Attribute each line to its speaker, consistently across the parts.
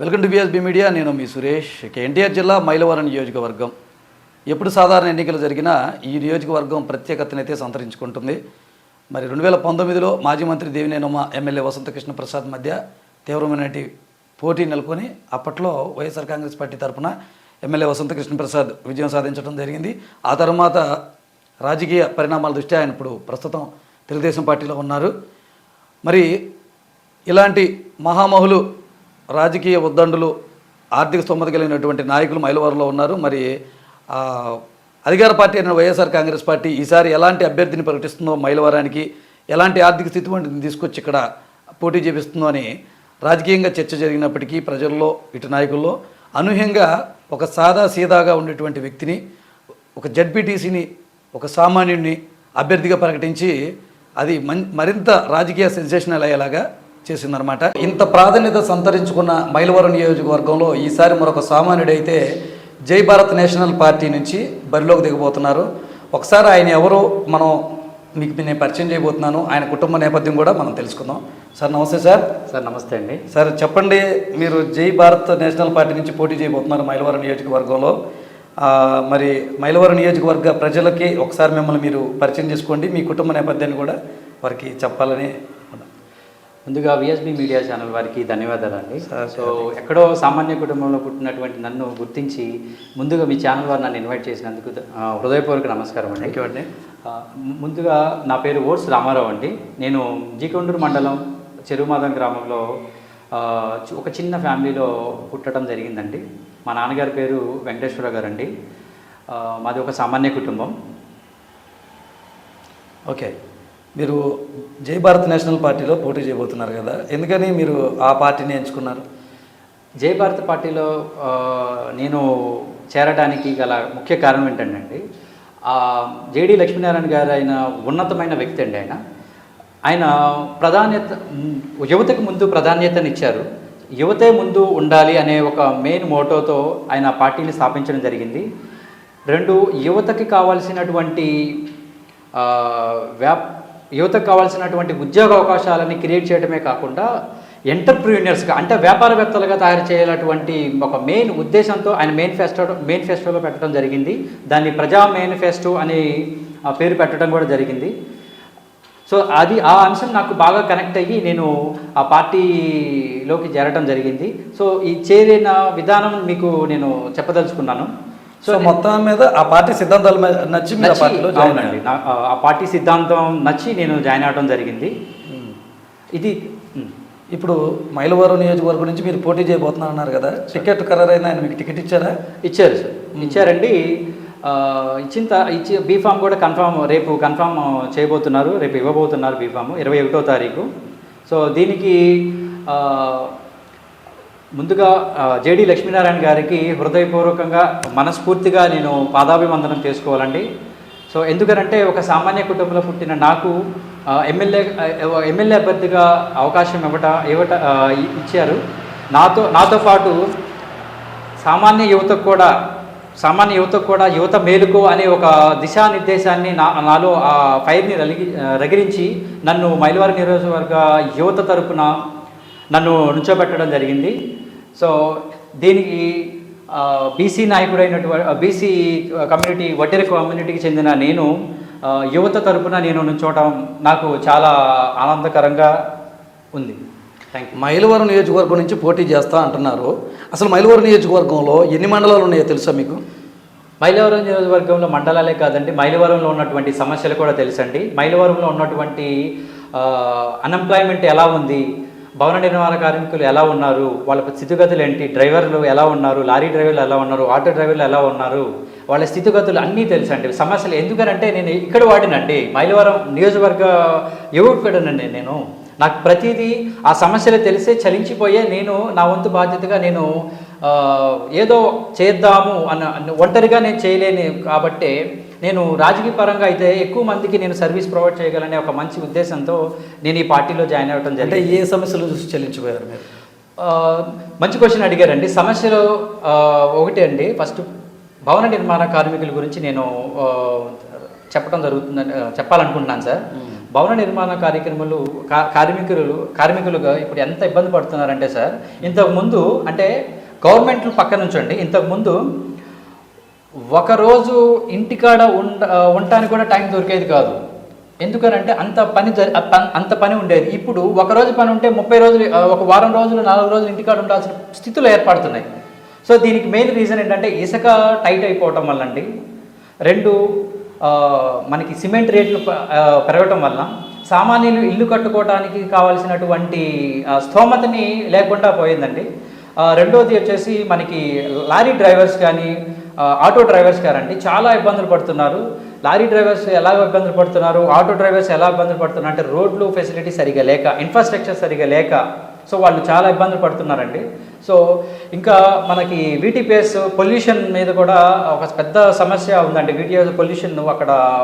Speaker 1: Welcome to BSB media నేను మీ సురేష్. ఎన్టీఆర్ జిల్లా మైలవరం నియోజకవర్గం. ఎప్పుడు సాధారణ ఎన్నికలు జరిగినా ఈ నియోజకవర్గం ప్రత్యేకతనైతే సంతరించుకుంటుంది. మరి రెండు వేల పంతొమ్మిదిలో మాజీ మంత్రి దేవినేనమ్మ ఎమ్మెల్యే వసంతకృష్ణ ప్రసాద్ మధ్య తీవ్రమైన పోటీ నెలకొని అప్పట్లో వైఎస్ఆర్ కాంగ్రెస్ పార్టీ తరఫున ఎమ్మెల్యే వసంతకృష్ణ ప్రసాద్ విజయం సాధించడం జరిగింది. ఆ తర్వాత రాజకీయ పరిణామాల దృష్ట్యా ఆయన ఇప్పుడు ప్రస్తుతం తెలుగుదేశం పార్టీలో ఉన్నారు. మరి ఇలాంటి మహామహులు రాజకీయ ఉద్దండులు ఆర్థిక స్తోమత కలిగినటువంటి నాయకులు మైలవరంలో ఉన్నారు. మరి అధికార పార్టీ అయిన వైఎస్ఆర్ కాంగ్రెస్ పార్టీ ఈసారి ఎలాంటి అభ్యర్థిని ప్రకటిస్తుందో మైలవరానికి ఎలాంటి ఆర్థిక స్థితి వంటిని తీసుకొచ్చి ఇక్కడ పోటీ చేపిస్తుందో అని రాజకీయంగా చర్చ జరిగినప్పటికీ ప్రజల్లో ఇటు నాయకుల్లో అనూహ్యంగా ఒక సాదా సీదాగా ఉండేటువంటి వ్యక్తిని ఒక జడ్పీటీసీని ఒక సామాన్యుడిని అభ్యర్థిగా ప్రకటించి అది మరింత రాజకీయ సెన్సేషనల్ అయ్యేలాగా చేసిందనమాట ఇంత ప్రాధాన్యత సంతరించుకున్న మైలవరం నియోజకవర్గంలో ఈసారి మరొక సామాన్యుడైతే జై భారత్ నేషనల్ పార్టీ నుంచి బరిలోకి దిగబోతున్నారు ఒకసారి ఆయన ఎవరో మనం మీకు నేను పరిచయం చేయబోతున్నాను. ఆయన కుటుంబ నేపథ్యం కూడా మనం తెలుసుకుందాం. సార్ నమస్తే సార్.
Speaker 2: సార్ నమస్తే అండి.
Speaker 1: సార్ చెప్పండి మీరు జై భారత్ నేషనల్ పార్టీ నుంచి పోటీ చేయబోతున్నారు మైలవరం నియోజకవర్గంలో. మరి మైలవరం నియోజకవర్గ ప్రజలకి ఒకసారి మిమ్మల్ని మీరు పరిచయం చేసుకోండి. మీ కుటుంబ నేపథ్యాన్ని కూడా వారికి చెప్పాలని.
Speaker 2: ముందుగా విఎస్బి మీడియా ఛానల్ వారికి ధన్యవాదాలు అండి
Speaker 1: సార్,
Speaker 2: సో ఎక్కడో సామాన్య కుటుంబంలో పుట్టినటువంటి నన్ను గుర్తించి ముందుగా మీ ఛానల్ వారు నన్ను ఇన్వైట్ చేసినందుకు హృదయపూర్వక నమస్కారం అండి.
Speaker 1: థ్యాంక్ యూ అండి
Speaker 2: ముందుగా నా పేరు ఓట్స్ రామారావు అండి. నేను జీకొండూరు మండలం చెరుమాదం గ్రామంలో ఒక చిన్న ఫ్యామిలీలో పుట్టడం జరిగిందండి. మా నాన్నగారి పేరు వెంకటేశ్వర గారు అండి మాది ఒక సామాన్య కుటుంబం.
Speaker 1: ఓకే. మీరు జై భారత్ నేషనల్ పార్టీలో పోటీ చేయబోతున్నారు కదా. ఎందుకని మీరు ఆ పార్టీని ఎంచుకున్నారు?
Speaker 2: జై భారత్ పార్టీలో నేను చేరడానికి గల ముఖ్య కారణం ఏంటంటే జేడి లక్ష్మీనారాయణ గారు ఆయన ఉన్నతమైన వ్యక్తి అండి ఆయన. ఆయన ప్రాధాన్యత యువతకు ముందు ప్రాధాన్యతనిచ్చారు యువతే ముందు ఉండాలి అనే ఒక మెయిన్ మోటోతో ఆయన పార్టీని స్థాపించడం జరిగింది. రెండు యువతకి కావాల్సినటువంటి వ్యాప్ యువతకు కావాల్సినటువంటి ఉద్యోగ అవకాశాలని క్రియేట్ చేయడమే కాకుండా ఎంటర్ప్రీనియర్స్గా అంటే వ్యాపారవేత్తలుగా తయారు చేయాలటువంటి ఒక మెయిన్ ఉద్దేశంతో ఆయన మేనిఫెస్టో మేనిఫెస్టోలో పెట్టడం జరిగింది. దాన్ని ప్రజా మేనిఫెస్టో అని ఆ పేరు పెట్టడం కూడా జరిగింది. సో అది ఆ అంశం నాకు బాగా కనెక్ట్ అయ్యి నేను ఆ పార్టీలోకి చేరడం జరిగింది. సో ఈ చేరిన విధానం మీకు నేను చెప్పదలుచుకున్నాను.
Speaker 1: సో మొత్తం మీద ఆ పార్టీ సిద్ధాంతాల మీద నచ్చి మీరు
Speaker 2: నచ్చి-
Speaker 1: పార్టీలో జాయిన్.
Speaker 2: నా- ఆ- పార్టీ సిద్ధాంతం నచ్చి నేను జాయిన్ అవడం జరిగింది. ఇది
Speaker 1: ఇప్పుడు మైలవరం నియోజకవర్గం నుంచి మీరు పోటీ చేయబోతున్నారు అన్నారు కదా టికెట్ ఖరారైన ఆయన మీకు టికెట్ ఇచ్చారా?
Speaker 2: ఇచ్చారు సార్ ఇచ్చారండి. ఇచ్చిన ఇచ్చి బీఫామ్ కూడా కన్ఫామ్ రేపు కన్ఫామ్ చేయబోతున్నారు రేపు ఇవ్వబోతున్నారు బీఫామ్ ఇరవై ఒకటో తారీఖు. సో దీనికి ముందుగా జేడి లక్ష్మీనారాయణ గారికి హృదయపూర్వకంగా మనస్ఫూర్తిగా నేను పాదాభివందనం చేసుకోవాలండి. సో ఎందుకనంటే ఒక సామాన్య కుటుంబంలో పుట్టిన నాకు ఎమ్మెల్యే ఎమ్మెల్యే అభ్యర్థిగా అవకాశం ఇవ్వట ఇవ్వట ఇచ్చారు. నాతో నాతో పాటు సామాన్య యువతకు కూడా సామాన్య యువతకు కూడా యువత మేలుకు అనే ఒక దిశానిర్దేశాన్ని నా నాలో ఆ ఫైర్ని రలిగి రగిరించి నన్ను మైలవారి నియోజకవర్గ యువత తరపున నన్ను నుంచోబెట్టడం జరిగింది. సో దీనికి బీసీ నాయకుడైనటువంటి బీసీ కమ్యూనిటీ వడ్డెర కమ్యూనిటీకి చెందిన నేను యువత తరపున నేను నుంచోవడం నాకు చాలా ఆనందకరంగా ఉంది. థ్యాంక్ యూ
Speaker 1: మైలవరం నియోజకవర్గం నుంచి పోటీ చేస్తా అంటున్నారు. అసలు మైలవరం నియోజకవర్గంలో ఎన్ని మండలాలు ఉన్నాయో తెలుసా మీకు?
Speaker 2: మైలవరం నియోజకవర్గంలో మండలాలే కాదండి మైలవరంలో ఉన్నటువంటి సమస్యలు కూడా తెలుసండి. మైలవరంలో ఉన్నటువంటి అన్ఎంప్లాయ్మెంట్ ఎలా ఉంది? భవన నిర్మాణ కార్మికులు ఎలా ఉన్నారు? వాళ్ళ స్థితిగతులు ఏంటి? డ్రైవర్లు ఎలా ఉన్నారు? లారీ డ్రైవర్లు ఎలా ఉన్నారు? ఆటో డ్రైవర్లు ఎలా ఉన్నారు? వాళ్ళ స్థితిగతులు అన్నీ తెలుసండి. సమస్యలు ఎందుకనంటే నేను ఇక్కడ వాడినండి. మైలవరం నియోజకవర్గ యువకుడనండి నేను. నాకు ప్రతిదీ ఆ సమస్యలు తెలిసే చలించిపోయే నేను నా వంతు బాధ్యతగా నేను ఏదో చేద్దాము అన్న అన్న- ఒంటరిగా నేను చేయలేను కాబట్టి నేను రాజకీయ పరంగా అయితే ఎక్కువ మందికి నేను సర్వీస్ ప్రొవైడ్ చేయగలనే ఒక మంచి ఉద్దేశంతో నేను ఈ పార్టీలో జాయిన్ అవ్వడం
Speaker 1: అంటే
Speaker 2: జరిగింది.
Speaker 1: ఏ సమస్యలు చూసి చెల్లించిపోయారు మీరు?
Speaker 2: మంచి క్వశ్చన్ అడిగారండి. సమస్యలు ఒకటి అండి. ఫస్ట్ భవన నిర్మాణ కార్మికుల గురించి నేను చెప్పడం జరుగుతుందని చెప్పాలనుకుంటున్నాను సార్. భవన నిర్మాణ కార్యక్రమాలు కార్మికులు కార్మికులుగా ఇప్పుడు ఎంత ఇబ్బంది పడుతున్నారంటే సార్ ఇంతకుముందు అంటే గవర్నమెంట్లు పక్కన ఉంచండి. ఇంతకుముందు ఒకరోజు ఇంటికాడ ఉండ ఉండటానికి కూడా టైం దొరికేది కాదు. ఎందుకనంటే అంత పని అంత పని ఉండేది. ఇప్పుడు ఒక రోజు పని ఉంటే ముప్పై రోజులు ఒక వారం రోజులు నాలుగు రోజులు ఇంటికాడ ఉండాల్సిన స్థితులు ఏర్పడుతున్నాయి. సో దీనికి మెయిన్ రీజన్ ఏంటంటే ఇసుక టైట్ అయిపోవటం వల్ల అండి రెండు మనకి సిమెంట్ రేట్లు పెరగటం వల్ల సామాన్యులు ఇల్లు కట్టుకోవడానికి కావాల్సినటువంటి స్తోమతని లేకుండా పోయిందండి. రెండోది వచ్చేసి మనకి లారీ డ్రైవర్స్ కానీ ఆటో డ్రైవర్స్ గారండి చాలా ఇబ్బందులు పడుతున్నారు. లారీ డ్రైవర్స్ ఎలా ఇబ్బందులు పడుతున్నారు? ఆటో డ్రైవర్స్ ఎలా ఇబ్బందులు పడుతున్నారు? అంటే రోడ్లు ఫెసిలిటీ సరిగా లేక ఇన్ఫ్రాస్ట్రక్చర్ సరిగా లేక సో వాళ్ళు చాలా ఇబ్బందులు పడుతున్నారండి. సో ఇంకా మనకి వీటీపీఎస్ పొల్యూషన్ మీద కూడా ఒక పెద్ద సమస్య ఉందండి. వీటీఎస్ పొల్యూషన్ అక్కడ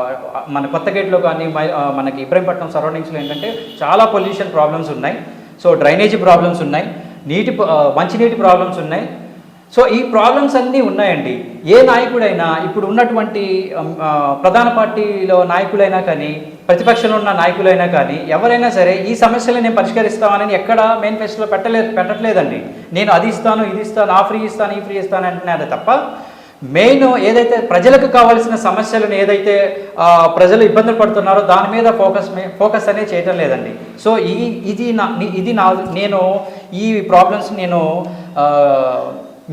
Speaker 2: మన కొత్త గేట్లో కానీ మై- మనకి ఇబ్రహీంపట్నం సరౌండింగ్స్లో ఏంటంటే చాలా పొల్యూషన్ ప్రాబ్లమ్స్ ఉన్నాయి. సో డ్రైనేజీ ప్రాబ్లమ్స్ ఉన్నాయి. నీటి మంచినీటి ప్రాబ్లమ్స్ ఉన్నాయి. సో ఈ ప్రాబ్లమ్స్ అన్నీ ఉన్నాయండి. ఏ నాయకుడైనా ఇప్పుడు ఉన్నటువంటి ప్రధాన పార్టీలో నాయకులైనా కానీ ప్రతిపక్షంలో ఉన్న నాయకులైనా కానీ ఎవరైనా సరే ఈ సమస్యలు నేను పరిష్కరిస్తామని ఎక్కడ మేనిఫెస్టోలో పెట్టలేదు పెట్టట్లేదండి. నేను అది ఇస్తాను ఇది ఇస్తాను ఆ ఫ్రీ ఇస్తాను ఈ ఫ్రీ ఇస్తాను అంటున్నారే తప్ప మెయిన్ ఏదైతే ప్రజలకు కావాల్సిన సమస్యలను ఏదైతే ప్రజలు ఇబ్బందులు పడుతున్నారో దాని మీద ఫోకస్ ఫోకస్ అనేది చేయటం లేదండి. సో ఈ ఇది నా ఇది నా నేను ఈ ప్రాబ్లమ్స్ నేను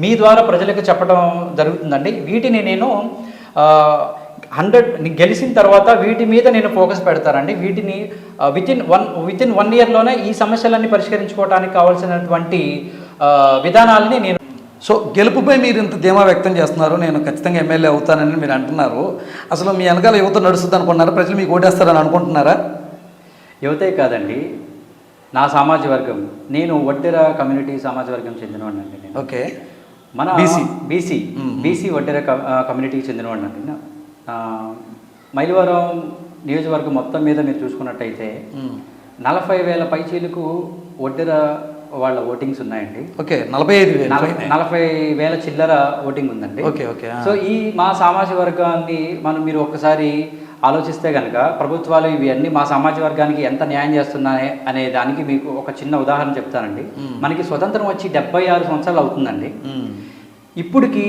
Speaker 2: మీ ద్వారా ప్రజలకు చెప్పడం జరుగుతుందండి. వీటిని నేను హండ్రెడ్ గెలిచిన తర్వాత వీటి మీద నేను ఫోకస్ పెడతానండి. వీటిని within one within one ఇయర్లోనే ఈ సమస్యలన్నీ పరిష్కరించుకోవడానికి కావాల్సినటువంటి విధానాలని నేను
Speaker 1: సో గెలుపుపై మీరు ఇంత ధీమా వ్యక్తం చేస్తున్నారు. నేను ఖచ్చితంగా ఎమ్మెల్యే అవుతానని మీరు అంటున్నారు. అసలు మీ వెనకాల యువత నడుస్తుంది అనుకుంటున్నారా? ప్రజలు మీకు ఓటేస్తారని అనుకుంటున్నారా?
Speaker 2: యువతే కాదండి. నా సామాజిక వర్గం. నేను వడ్డెర కమ్యూనిటీ సామాజిక వర్గం చెందినవాడినండి నేను.
Speaker 1: ఓకే.
Speaker 2: మన
Speaker 1: BC.
Speaker 2: బీసీ
Speaker 1: మ్మ్.
Speaker 2: బీసీ వడ్డెర కమ్యూనిటీకి చెందినవాడినండి నా- ఆ, మైలవరం నియోజకవర్గం మొత్తం మీద మీరు చూసుకున్నట్టయితే
Speaker 1: మ్మ్.
Speaker 2: నలభై వేల పైచీలకు వడ్డెర వాళ్ళ ఓటింగ్స్ ఉన్నాయండి
Speaker 1: ఓకే నలభై ఐదు
Speaker 2: నలభై వేల చిల్లర ఓటింగ్ ఉందండి
Speaker 1: ఓకే ఓకే.
Speaker 2: సో ఈ మా సామాజిక వర్గాన్ని మనం మీరు ఒక్కసారి ఆలోచిస్తే కనుక ప్రభుత్వాలు ఇవి అన్ని మా సామాజిక వర్గానికి ఎంత న్యాయం చేస్తున్నాయి అనే దానికి మీకు ఒక చిన్న ఉదాహరణ చెప్తానండి. మనకి స్వతంత్రం వచ్చి డెబ్బై ఆరు సంవత్సరాలు అవుతుందండి. ఇప్పటికి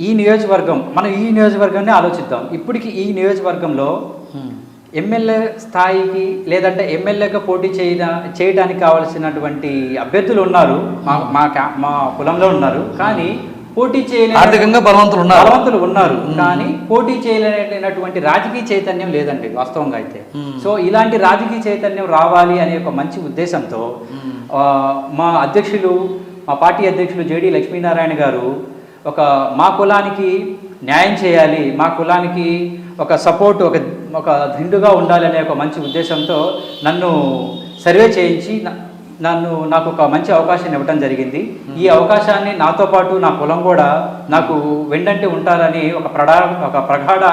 Speaker 2: ఈ నియోజకవర్గం మనం ఈ నియోజకవర్గాన్ని ఆలోచిద్దాం ఇప్పటికి ఈ నియోజకవర్గంలో
Speaker 1: మ్మ్.
Speaker 2: ఎమ్మెల్యే స్థాయికి లేదంటే ఎమ్మెల్యేగా పోటీ చేయడా చేయడానికి కావాల్సినటువంటి అభ్యర్థులు ఉన్నారు మా మా క్యా- మా కులంలో ఉన్నారు కానీ పోటీ చేయలేని
Speaker 1: ఆర్థికంగా బలవంతులు ఉన్నారు.
Speaker 2: బలవంతులు ఉన్నారు. కానీ పోటీ చేయలేనటువంటి రాజకీయ చైతన్యం లేదండి వాస్తవంగా అయితే. సో ఇలాంటి రాజకీయ చైతన్యం రావాలి అనే ఒక మంచి ఉద్దేశంతో మా అధ్యక్షులు మా పార్టీ అధ్యక్షులు జేడి లక్ష్మీనారాయణ గారు ఒక మా కులానికి న్యాయం చేయాలి మా కులానికి ఒక సపోర్ట్ ఒక ఒక దిండుగా ఉండాలనే ఒక మంచి ఉద్దేశంతో నన్ను సర్వే చేయించి నన్ను నాకు ఒక మంచి అవకాశాన్ని ఇవ్వడం జరిగింది. ఈ అవకాశాన్ని నాతో పాటు నా కులం కూడా నాకు వెండంటే ఉంటారని ఒక ప్రడా ఒక ప్రగాఢ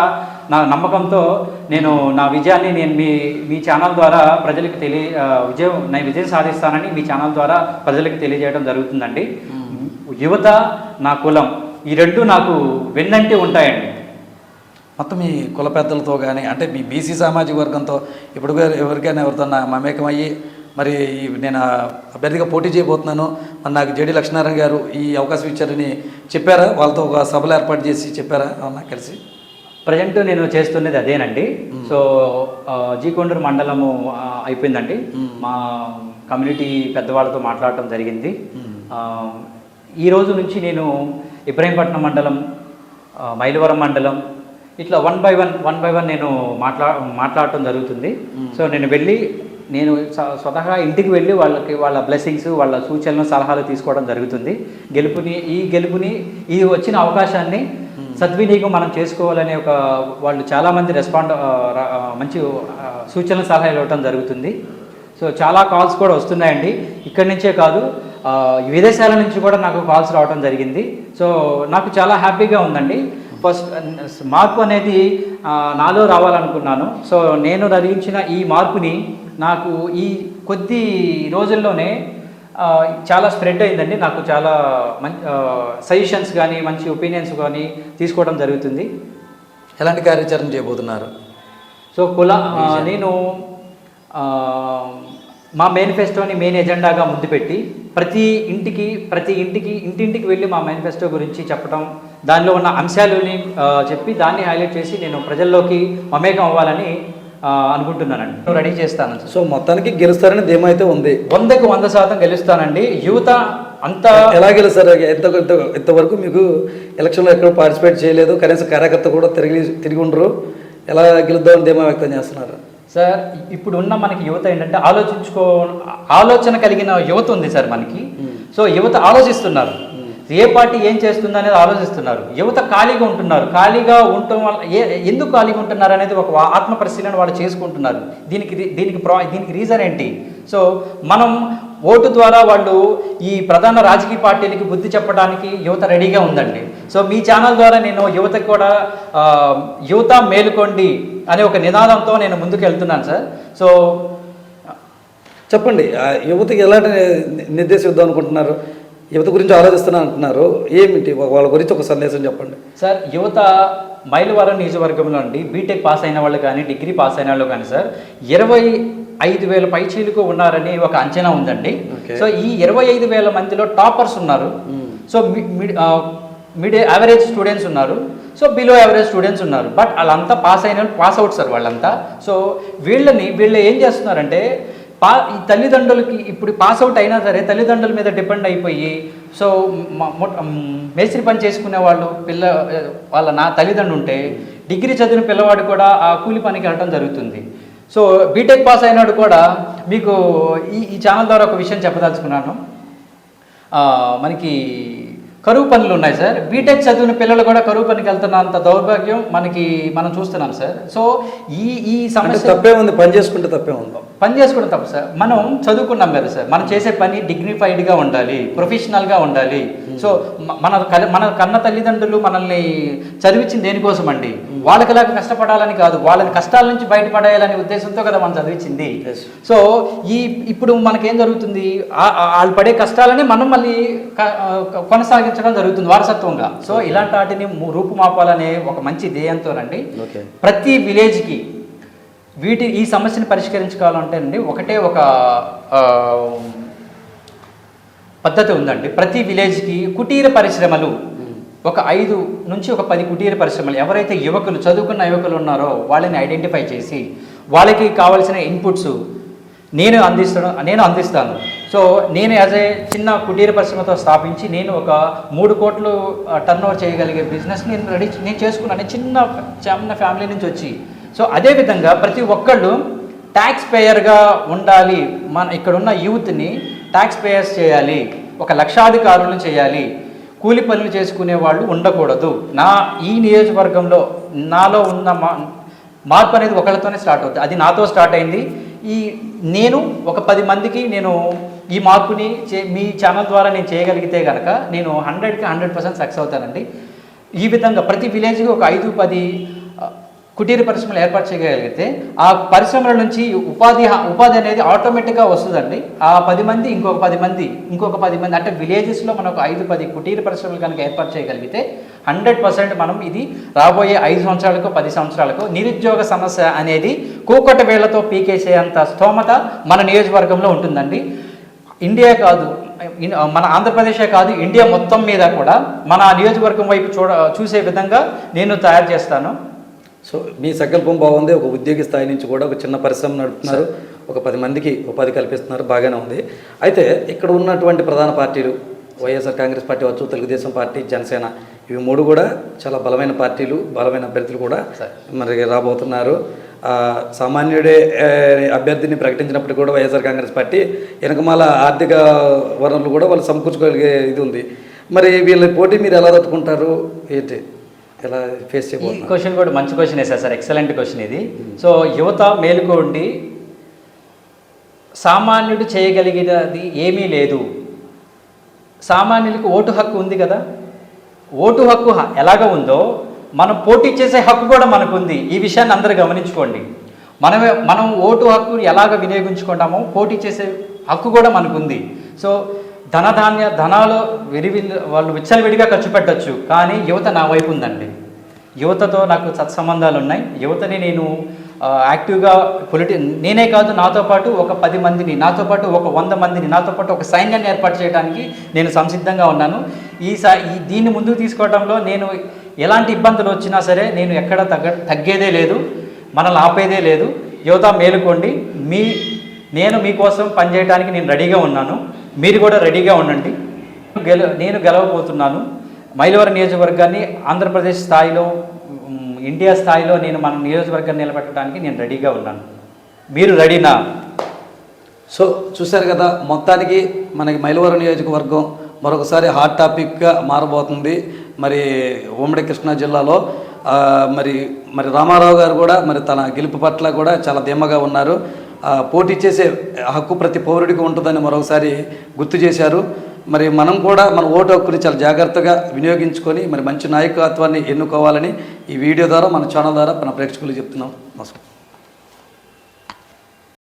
Speaker 2: నా నమ్మకంతో నేను నా విజయాన్ని నేను మీ మీ ఛానల్ ద్వారా ప్రజలకు తెలియ విజయం నేను విజయం సాధిస్తానని మీ ఛానల్ ద్వారా ప్రజలకు తెలియజేయడం జరుగుతుందండి. యువత నా కులం ఈ రెండు నాకు వెన్నంటి ఉంటాయండి.
Speaker 1: మొత్తం మీ కుల పెద్దలతో కానీ అంటే మీ బీసీ సామాజిక వర్గంతో ఇప్పుడు ఎవరికైనా ఎవరితో మమేకమయ్యి మరి నేను అభ్యర్థిగా పోటీ చేయబోతున్నాను. మరి నాకు జేడి లక్ష్మీనారాయణ గారు ఈ అవకాశం ఇచ్చారని చెప్పారా? వాళ్ళతో ఒక సభలు ఏర్పాటు చేసి చెప్పారా? అవునా కలిసి?
Speaker 2: ప్రజెంట్ నేను చేస్తున్నది అదేనండి. సో జీకొండూరు మండలము అయిపోయిందండి. మా కమ్యూనిటీ పెద్దవాళ్ళతో మాట్లాడటం జరిగింది. ఈ రోజు నుంచి నేను ఇబ్రహీంపట్నం మండలం మైలవరం మండలం ఇట్లా one by one one by one నేను మాట్లా మాట్లాడటం జరుగుతుంది. సో నేను వెళ్ళి నేను స్వ- స్వతహా ఇంటికి వెళ్ళి వాళ్ళకి వాళ్ళ బ్లెస్సింగ్స్ వాళ్ళ సూచనలు సలహాలు తీసుకోవడం జరుగుతుంది. గెలుపుని ఈ గెలుపుని ఈ వచ్చిన అవకాశాన్ని సద్వినియోగం మనం చేసుకోవాలనే ఒక వాళ్ళు చాలామంది రెస్పాండ్ మంచి సూచనలు సలహాలు ఇవ్వడం జరుగుతుంది. సో చాలా కాల్స్ కూడా వస్తున్నాయండి. ఇక్కడి నుంచే కాదు విదేశాల నుంచి కూడా నాకు కాల్స్ రావడం జరిగింది. సో నాకు చాలా హ్యాపీగా ఉందండి. ఫస్ట్ మార్పు అనేది నాలో రావాలనుకున్నాను. సో నేను కలిగించిన ఈ మార్పుని నాకు ఈ కొద్ది రోజుల్లోనే చాలా స్ప్రెడ్ అయిందండి. నాకు చాలా మంచి సజెషన్స్ కానీ మంచి ఒపీనియన్స్ కానీ తీసుకోవడం జరుగుతుంది.
Speaker 1: ఎలాంటి కార్యాచరణ చేయబోతున్నారు?
Speaker 2: సో కుల నేను మా మేనిఫెస్టోని మెయిన్ ఎజెండాగా ముందు పెట్టి ప్రతి ఇంటికి ప్రతి ఇంటికి ఇంటింటికి వెళ్ళి మా మేనిఫెస్టో గురించి చెప్పడం దానిలో ఉన్న అంశాలని చెప్పి దాన్ని హైలైట్ చేసి నేను ప్రజల్లోకి మమేకం అవ్వాలని అనుకుంటున్నానండి. రెడీ చేస్తాను.
Speaker 1: సో మొత్తానికి గెలుస్తారని ధీమా అయితే ఉంది.
Speaker 2: వందకు వంద శాతం గెలుస్తానండి. యువత అంత
Speaker 1: ఎలా గెలుస్తారు? ఎంత ఎంత ఇంతవరకు మీకు ఎలక్షన్లో ఎక్కడ పార్టిసిపేట్ చేయలేదు? కనీసం కార్యకర్త కూడా తిరిగి తిరిగి ఉండరు. ఎలా గెలుద్దామని ధీమా వ్యక్తం చేస్తున్నారు?
Speaker 2: సార్ ఇప్పుడు ఉన్న మనకి యువత ఏంటంటే ఆలోచించుకో ఆలోచన కలిగిన యువత ఉంది సార్ మనకి. సో యువత ఆలోచిస్తున్నారు. ఏ పార్టీ ఏం చేస్తుంది అనేది ఆలోచిస్తున్నారు. యువత ఖాళీగా ఉంటున్నారు. ఖాళీగా ఉండటం వల్ల ఏ ఎందుకు ఖాళీగా ఉంటున్నారు అనేది ఒక ఆత్మ పరిశీలన వాళ్ళు చేసుకుంటున్నారు. దీనికి దీనికి ప్రా దీనికి రీజన్ ఏంటి? సో మనం ఓటు ద్వారా వాళ్ళు ఈ ప్రధాన రాజకీయ పార్టీలకి బుద్ధి చెప్పడానికి యువత రెడీగా ఉందండి. సో మీ ఛానల్ ద్వారా నేను యువత కూడా యువత మేలుకోండి అనే ఒక నినాదంతో నేను ముందుకు వెళ్తున్నాను సార్. సో
Speaker 1: చెప్పండి. యువతకి ఎలాంటి నిర్దేశిద్దాం అనుకుంటున్నారు? యువత గురించి ఆలోచిస్తున్నా అంటున్నారు. ఏమిటి? వాళ్ళ గురించి ఒక సందేశం చెప్పండి.
Speaker 2: సార్ యువత మైలవరం నియోజకవర్గంలో అండి బీటెక్ పాస్ అయిన వాళ్ళు కానీ డిగ్రీ పాస్ అయిన వాళ్ళు కానీ సార్ ఇరవై ఐదు వేల పైచీలకు ఉన్నారని ఒక అంచనా ఉందండి. సో ఈ ఇరవై ఐదు వేల మందిలో టాపర్స్ ఉన్నారు. సో మిడ్ యావరేజ్ స్టూడెంట్స్ ఉన్నారు. సో బిలో యావరేజ్ స్టూడెంట్స్ ఉన్నారు. బట్ వాళ్ళంతా పాస్ అయిన వాళ్ళు పాస్ అవుట్ సార్ వాళ్ళంతా. సో వీళ్ళని వీళ్ళు ఏం చేస్తున్నారంటే పా ఈ తల్లిదండ్రులకి ఇప్పుడు పాస్ అవుట్ అయినా సరే తల్లిదండ్రుల మీద డిపెండ్ అయిపోయి సో మేస్త్రి పని చేసుకునే వాళ్ళు పిల్ల వాళ్ళ నా తల్లిదండ్రులు ఉంటే డిగ్రీ చదివిన పిల్లవాడు కూడా ఆ కూలి పనికి వెళ్ళడం జరుగుతుంది. సో బీటెక్ పాస్ అయినాడు కూడా మీకు ఈ ఈ ఛానల్ ద్వారా ఒక విషయం చెప్పదలుచుకున్నాను. మనకి కరువు పనులు ఉన్నాయి సార్. బీటెక్ చదివిన పిల్లలు కూడా కరువు పనికి వెళ్తున్నంత దౌర్భాగ్యం మనకి మనం చూస్తున్నాం సార్. సో ఈ ఈ సమస్య
Speaker 1: తప్పే ఉంది పని చేసుకుంటే తప్పే ఉంది.
Speaker 2: పని చేసుకోవడం తప్పు సార్. మనం చదువుకున్నాం కదా సార్. మనం చేసే పని డిగ్నిఫైడ్గా ఉండాలి ప్రొఫెషనల్గా ఉండాలి. సో మన మన కన్న తల్లిదండ్రులు మనల్ని చదివించింది దేనికోసం అండి వాళ్ళకిలాగా కష్టపడాలని కాదు వాళ్ళని కష్టాల నుంచి బయటపడేయాలనే ఉద్దేశంతో కదా మనం చదివించింది. సో ఈ ఇప్పుడు మనకేం జరుగుతుంది? వాళ్ళు పడే కష్టాలని మనం మళ్ళీ క- కొనసాగించడం జరుగుతుంది వారసత్వంగా. సో ఇలాంటి వాటిని రూపుమాపాలనే ఒక మంచి ధ్యేయంతోనండి
Speaker 1: ఓకే
Speaker 2: ప్రతి విలేజ్కి వీటి ఈ సమస్యను పరిష్కరించుకోవాలంటే అండి ఒకటే ఒక పద్ధతి ఉందండి. ప్రతి విలేజ్కి కుటీర పరిశ్రమలు ఒక ఐదు నుంచి ఒక పది కుటీర పరిశ్రమలు ఎవరైతే యువకులు చదువుకున్న యువకులు ఉన్నారో వాళ్ళని ఐడెంటిఫై చేసి వాళ్ళకి కావాల్సిన ఇన్పుట్స్ నేను అందిస్తాను నేను అందిస్తాను. సో నేను యాజ్ ఏ చిన్న కుటీర పరిశ్రమతో స్థాపించి నేను ఒక మూడు కోట్లు టర్న్ ఓవర్ చేయగలిగే బిజినెస్ నేను రెడీ నేను చేసుకున్నాను. చిన్న చిన్న ఫ్యామిలీ నుంచి వచ్చి. సో అదేవిధంగా ప్రతి ఒక్కళ్ళు ట్యాక్స్ పేయర్గా ఉండాలి. మన ఇక్కడున్న యూత్ని ట్యాక్స్ పేయర్స్ చేయాలి. ఒక లక్షాధికారులను చేయాలి. కూలి పనులు చేసుకునే వాళ్ళు ఉండకూడదు. నా ఈ నియోజకవర్గంలో నాలో ఉన్న మా మార్పు అనేది ఒకళ్ళతోనే స్టార్ట్ అవుతుంది అది నాతో స్టార్ట్ అయింది. ఈ నేను ఒక పది మందికి నేను ఈ మార్పుని చే మీ ఛానల్ ద్వారా నేను చేయగలిగితే కనుక నేను హండ్రెడ్కి హండ్రెడ్ పర్సెంట్ సక్సెస్ అవుతానండి. ఈ విధంగా ప్రతి విలేజ్కి ఒక ఐదు పది కుటీర పరిశ్రమలు ఏర్పాటు చేయగలిగితే ఆ పరిశ్రమల నుంచి ఉపాధి ఉపాధి అనేది ఆటోమేటిక్గా వస్తుందండి. ఆ పది మంది ఇంకొక పది మంది ఇంకొక పది మంది అంటే విలేజెస్లో మనం ఒక ఐదు పది కుటీర పరిశ్రమలు కనుక ఏర్పాటు చేయగలిగితే హండ్రెడ్ పర్సెంట్ మనం ఇది రాబోయే ఐదు సంవత్సరాలకు పది సంవత్సరాలకు నిరుద్యోగ సమస్య అనేది కూకట వేళ్ళతో పీకేసేంత స్తోమత మన నియోజకవర్గంలో ఉంటుందండి. ఇండియా కాదు మన ఆంధ్రప్రదేశే కాదు ఇండియా మొత్తం మీద కూడా మన నియోజకవర్గం వైపు చూడ చూసే విధంగా నేను తయారు చేస్తాను.
Speaker 1: సో మీ సంకల్పం బాగుంది ఒక ఉద్యోగి స్థాయి నుంచి కూడా ఒక చిన్న పరిశ్రమ నడుపుతున్నారు ఒక పది మందికి ఉపాధి కల్పిస్తున్నారు బాగానే ఉంది. అయితే ఇక్కడ ఉన్నటువంటి ప్రధాన పార్టీలు వైఎస్ఆర్ కాంగ్రెస్ పార్టీ వచ్చు తెలుగుదేశం పార్టీ జనసేన ఇవి మూడు కూడా చాలా బలమైన పార్టీలు బలమైన అభ్యర్థులు కూడా. మరి రాబోతున్నారు. సామాన్యుడే అభ్యర్థిని ప్రకటించినప్పుడు కూడా వైఎస్ఆర్ కాంగ్రెస్ పార్టీ వెనకమాల ఆర్థిక వనరులు కూడా వాళ్ళు సమకూర్చుకోగలిగే ఇది ఉంది. మరి వీళ్ళ పోటీ మీరు ఎలా తట్టుకుంటారు? ఏంటి? ఎలా ఫేస్
Speaker 2: ఈ
Speaker 1: చేయబోతున్నారు?
Speaker 2: క్వశ్చన్ కూడా మంచి క్వశ్చన్ వేసారు సార్. ఎక్సలెంట్ క్వశ్చన్ ఇది. సో యువత మేలుకోండి సామాన్యుడు చేయగలిగినది ఏమీ లేదు. సామాన్యులకు ఓటు హక్కు ఉంది కదా? ఓటు హక్కు ఎలాగ ఉందో మనం పోటీ చేసే హక్కు కూడా మనకు ఉంది ఈ విషయాన్ని అందరూ గమనించుకోండి. మనమే మనం ఓటు హక్కు ఎలాగ వినియోగించుకుంటామో పోటీ చేసే హక్కు కూడా మనకుంది. సో ధనధాన్య ధనాలు విరివి వాళ్ళు విచ్చలవిడిగా ఖర్చు పెట్టచ్చు. కానీ యువత నా వైపు ఉందండి. యువతతో నాకు సత్సంబంధాలు ఉన్నాయి. యువతని నేను యాక్టివ్గా పొలిటి నేనే కాదు నాతో పాటు ఒక పది మందిని నాతో పాటు ఒక వంద మందిని నాతో పాటు ఒక సైన్యాన్ని ఏర్పాటు చేయడానికి నేను సంసిద్ధంగా ఉన్నాను. ఈ సా ఈ దీన్ని ముందుకు తీసుకోవడంలో నేను ఎలాంటి ఇబ్బందులు వచ్చినా సరే నేను ఎక్కడ తగ్గ తగ్గేదే లేదు మనల్ని ఆపేదే లేదు. యువత మేలుకోండి. మీ నేను మీకోసం పనిచేయడానికి నేను రెడీగా ఉన్నాను. మీరు కూడా రెడీగా ఉండండి. గెల నేను గెలవబోతున్నాను. మైలవరం నియోజకవర్గాన్ని ఆంధ్రప్రదేశ్ స్థాయిలో ఇండియా స్థాయిలో నేను మన నియోజకవర్గాన్ని నిలబెట్టడానికి నేను రెడీగా ఉన్నాను. మీరు రెడీనా?
Speaker 1: సో చూశారు కదా మొత్తానికి మనకి మైలవరం నియోజకవర్గం మరొకసారి హాట్ టాపిక్గా మారబోతుంది. మరి ఉమ్మడి కృష్ణా జిల్లాలో మరి మరి రామారావు గారు కూడా మరి తన గెలుపు పట్ల కూడా చాలా ధీమగా ఉన్నారు. పోటీ చేసే హక్కు ప్రతి పౌరుడికి ఉంటుందని మరొకసారి గుర్తు చేశారు. మరి మనం కూడా మన ఓటు హక్కుని చాలా జాగ్రత్తగా వినియోగించుకొని మరి మంచి నాయకత్వాన్ని ఎన్నుకోవాలని ఈ వీడియో ద్వారా మన ఛానల్ ద్వారా మన ప్రేక్షకులు చెప్తున్నాం. నమస్కారం.